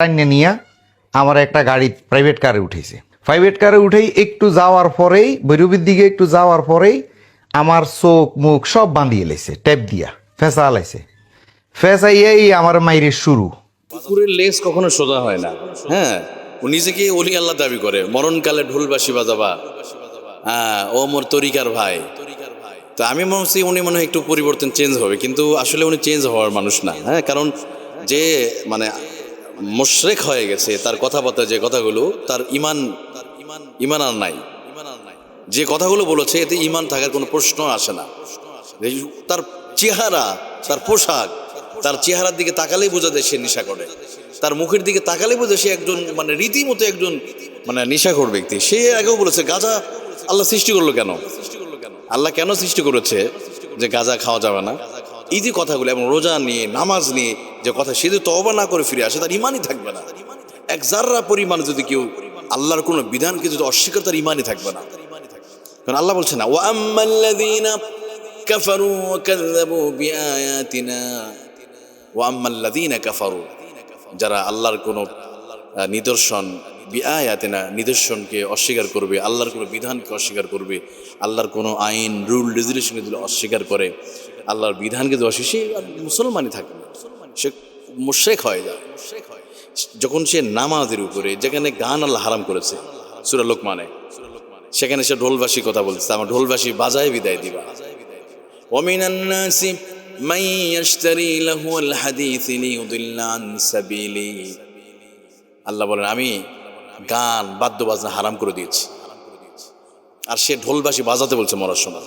টাইনে নিয়ে আমার একটা গাড়ি প্রাইভেট কারে উঠেছে। প্রাইভেট কারে উঠেই একটু যাওয়ার পরেই ভৈরবীর দিকে একটু যাওয়ার পরেই আমার চোখ, মুখ সব বাঁধিয়ে লেছে, টেপ দিয়া, ফেঁসা লাইছে ফেঁসাইয়াই আমার মাইরের শুরু। কুকুরের লেজ কখনো সোজা হয় না। হ্যাঁ ও নিজেকে অলি আল্লাহ দাবি করে, মরণকালে ঢোলবাসি বাজাবা। হ্যাঁ ও মোর তরিকার ভাই। তো আমি মনে হচ্ছি উনি মনে হয় একটু পরিবর্তন চেঞ্জ হবে, কিন্তু আসলে উনি চেঞ্জ হওয়ার মানুষ না। হ্যাঁ কারণ যে মানে মোশরেক হয়ে গেছে, তার কথাবার্তা যে কথাগুলো, তার ইমান ইমান আর নাই। যে কথাগুলো বলেছে, এতে ইমান থাকার কোনো প্রশ্ন আসে না। তার চেহারা, তার পোশাক, তার চেহারার দিকে তাকালেই বোঝা যায় সে নেশা করে। তার মুখের দিকে তাকালেই বোঝে সে একজন মানে রীতিমতো একজন মানে নেশাখোর ব্যক্তি। সে আগেও বলেছে, গাঁজা আল্লাহ সৃষ্টি করল কেন? আল্লাহ কেন সৃষ্টি করেছে যে গাঁজা খাওয়া যাবে না? এই যে কথাগুলো এবং রোজা নিয়ে, নামাজ নিয়ে যে কথা, সে যদি তবা না করে ফিরে আসে, তার ইমানই থাকবে না। এক জাররা পরিমাণ যদি কেউ আল্লাহর কোনো বিধানকে যদি অস্বীকার, তার ইমানই থাকবে না। কারণ আল্লাহ বলছে না, ওয়া আম্মাল্লাযীনা কাফারু ওয়া কাযযাবু বিআয়াতিনা। ওয়াম্মাল্লাযীনা কাফারু, যারা আল্লাহর কোনো নিদর্শন বিআয়াতিনা নিদর্শনকে অস্বীকার করবে আল্লাহর কোনো বিধানকে অস্বীকার করবে আল্লাহর কোনো আইন রুল রেজুলেশনকে যদি অস্বীকার করে আল্লাহর বিধানকে যদি অস্বীকার সে আর মুসলমানই থাকবে না। সে মুশরেক হয়ে যায় যখন সে নামাজের উপরে যেখানে গান আল্লাহ হারাম করেছে সুরা লোকমানে সেখানে সে ঢোলবাসী কথা বলছে আমার ঢোলবাসী বাজায় বিদায় দিবা ومن الناس من يشتري له الحديث ليضل عن سبيلي আল্লাহ বলেন আমি গান বাদ্যবাজনা হারাম করে দিয়েছি। আর সে ঢোলবাসী বাজাতে বলছে মরার সময়।